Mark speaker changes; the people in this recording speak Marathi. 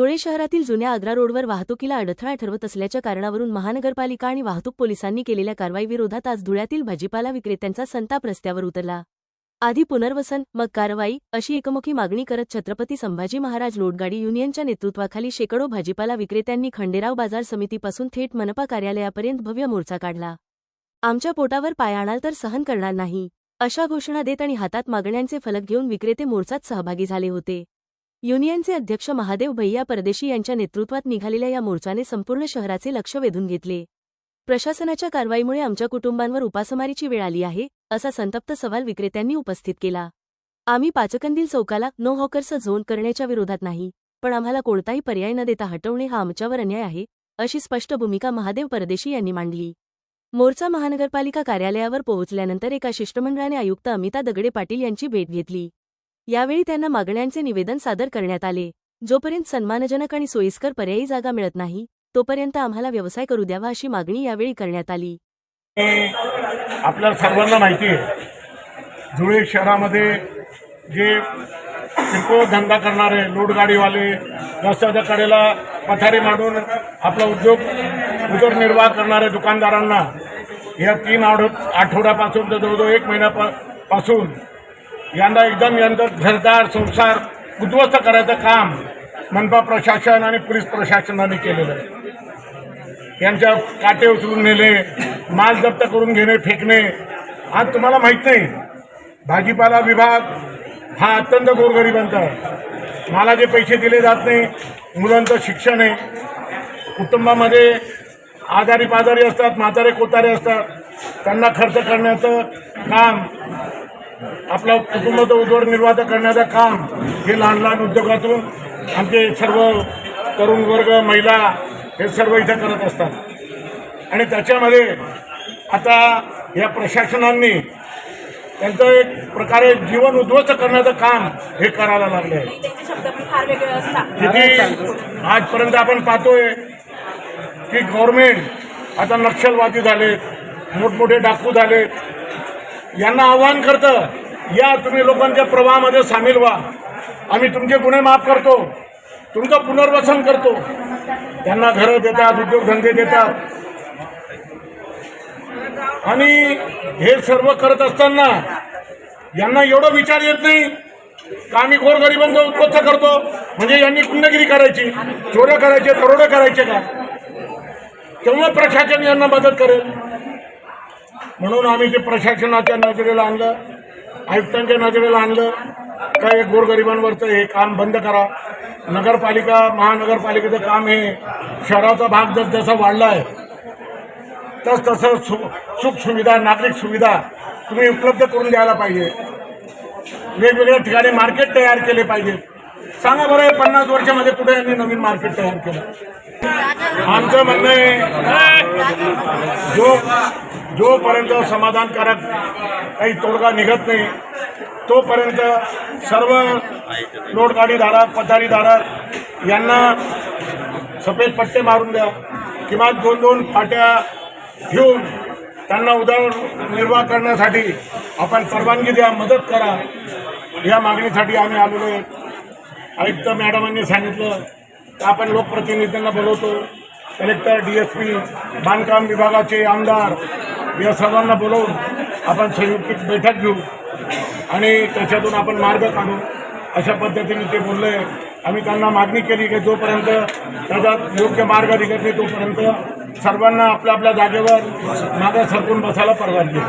Speaker 1: धुळे शहरातील जुन्या आग्रा रोडवर वाहतुकीला अडथळा ठरवत असल्याच्या कारणावरून महानगरपालिका आणि वाहतूक पोलिसांनी केलेल्या कारवाईविरोधात आज धुळ्यातील भाजीपाला विक्रेत्यांचा संताप रस्त्यावर उतरला. आधी पुनर्वसन मग कारवाई अशी एकमुखी मागणी करत छत्रपती संभाजी महाराज लोटगाडी युनियनच्या नेतृत्वाखाली शेकडो भाजीपाला विक्रेत्यांनी खंडेराव बाजार समितीपासून थेट मनपा कार्यालयापर्यंत भव्य मोर्चा काढला. आमच्या पोटावर पाय आणाल तर सहन करणार नाही अशा घोषणा देत आणि हातात मागण्यांचे फलक घेऊन विक्रेते मोर्चात सहभागी झाले होते. युनियनचे अध्यक्ष महादेव भैया परदेशी यांच्या नेतृत्वात निघालेल्या या मोर्चाने संपूर्ण शहराचे लक्ष वेधून घेतले. प्रशासनाच्या कारवाईमुळे आमच्या कुटुंबांवर उपासमारीची वेळ आली आहे असा संतप्त सवाल विक्रेत्यांनी उपस्थित केला. आम्ही पाचकंदील चौकाला नो हॉकर्स झोन करण्याच्या विरोधात नाही पण आम्हाला कोणताही पर्याय न देता हटवणे हा आमच्यावर अन्याय आहे अशी स्पष्ट भूमिका महादेव परदेशी यांनी मांडली. मोर्चा महानगरपालिका कार्यालयावर पोहोचल्यानंतर एका शिष्टमंडळाने आयुक्त अमिता दगडे पाटील यांची भेट घेतली. यावेळी त्यांना मागण्यांचे निवेदन सादर करण्यात आले. जोपर्यंत सन्मानजनक आणि सोयीस्कर पर्यायी जागा मिळत नाही तोपर्यंत आम्हाला व्यवसाय करू द्यावा अशी मागणी यावेळी करण्यात आली.
Speaker 2: आपल्या सर्वांना माहिती आहे धुळे शहरामध्ये जे किरकोळ धंदा करणारे लोडगाडीवाले रस्त्याच्या कडेला पथारी मांडून आपला उद्योग उदरनिर्वाह करणारे दुकानदारांना या तीन आठवड्यापासून तर जवळजवळ एक महिन्यापासून यांना एकदम यंदा घरदार संसार उद्ध्वस्त करायचं काम मनपा प्रशासन आणि पोलीस प्रशासनाने केलेलं आहे. यांच्या काटे उचलून नेले माल जप्त करून घेणे फेकणे आज तुम्हाला माहीत नाही. भाजीपाला विभाग हा अत्यंत गोरगरिबांचा आहे. मला जे पैसे दिले जात नाही मुलांचं शिक्षण आहे. कुटुंबामध्ये आजारी पाजारी असतात म्हातारे कोतारे असतात. त्यांना खर्च करण्याचं काम आपला कुटुंबाचा उदरनिर्वाह करण्याचं काम हे लहान लहान उद्योगातून आमचे सर्व तरुण वर्ग महिला हे सर्व इथं करत असतात. आणि त्याच्यामध्ये आता या प्रशासनांनी त्यांचं एक प्रकारे जीवन उद्ध्वस्त करण्याचं काम हे करायला लागले आहे. किती आजपर्यंत आपण पाहतोय की गव्हर्मेंट आता नक्षलवादी झालेत मोठमोठे डाकू झालेत यांना आव्हान करतं. या तुम्ही लोकांच्या प्रवाहामध्ये सामील व्हा. आम्ही तुमचे गुन्हे माफ करतो. तुमचं पुनर्वसन करतो. त्यांना घरं देतात उद्योगधंदे देतात. आणि हे सर्व करत असताना यांना एवढं विचार येत नाही का आम्ही गोरगरिबांचा उत्पत्त करतो? म्हणजे यांनी गुंडगिरी करायची चोऱ्या करायचे दरोडे करायचे का? तेव्हा प्रशासन यांना मदत करेल. म्हणून आम्ही ते प्रशासनाच्या नजरेला आणलं आयुक्तांच्या नजरेला आणलं का गोरगरिबांवरचं हे काम बंद करा. नगरपालिका महानगरपालिकेचं काम हे शहराचा भाग जस जसा वाढला आहे तस तसं सु सुख सुविधा नागरिक सुविधा तुम्ही उपलब्ध करून द्यायला पाहिजे. वेगवेगळ्या ठिकाणी मार्केट तयार केले पाहिजे. सांगा बरं हे पन्नास वर्षामध्ये कुठे यांनी नवीन मार्केट तयार केलं? आमचं म्हणणं आहे जो जोपर्यंत समाधानकारक काही तोडगा निघत नाही तोपर्यंत सर्व लोडगाडीधारक पथारीधारक यांना सफेद पट्टे मारून द्या. किमान दोन दोन फाट्या घेऊन त्यांना उदरनिर्वाह करण्यासाठी आपण परवानगी द्या मदत करा. या मागणीसाठी आम्ही आलेलो आहे. आयुक्त मॅडमांनी सांगितलं की आपण लोकप्रतिनिधींना बोलवतो? कलेक्टर डी एस पी बांधकाम विभागाचे आमदार या सर्वांना बोलवून आपण संयुक्त बैठक घेऊ आणि त्याच्यातून आपण मार्ग काढू. अशा पद्धतीने ते बोलले. आम्ही त्यांना मागणी केली की जोपर्यंत त्याचा योग्य मार्ग निघत नाही तोपर्यंत सर्वांना आपल्या आपल्या जागेवर मागे सरकून बसायला परवानगी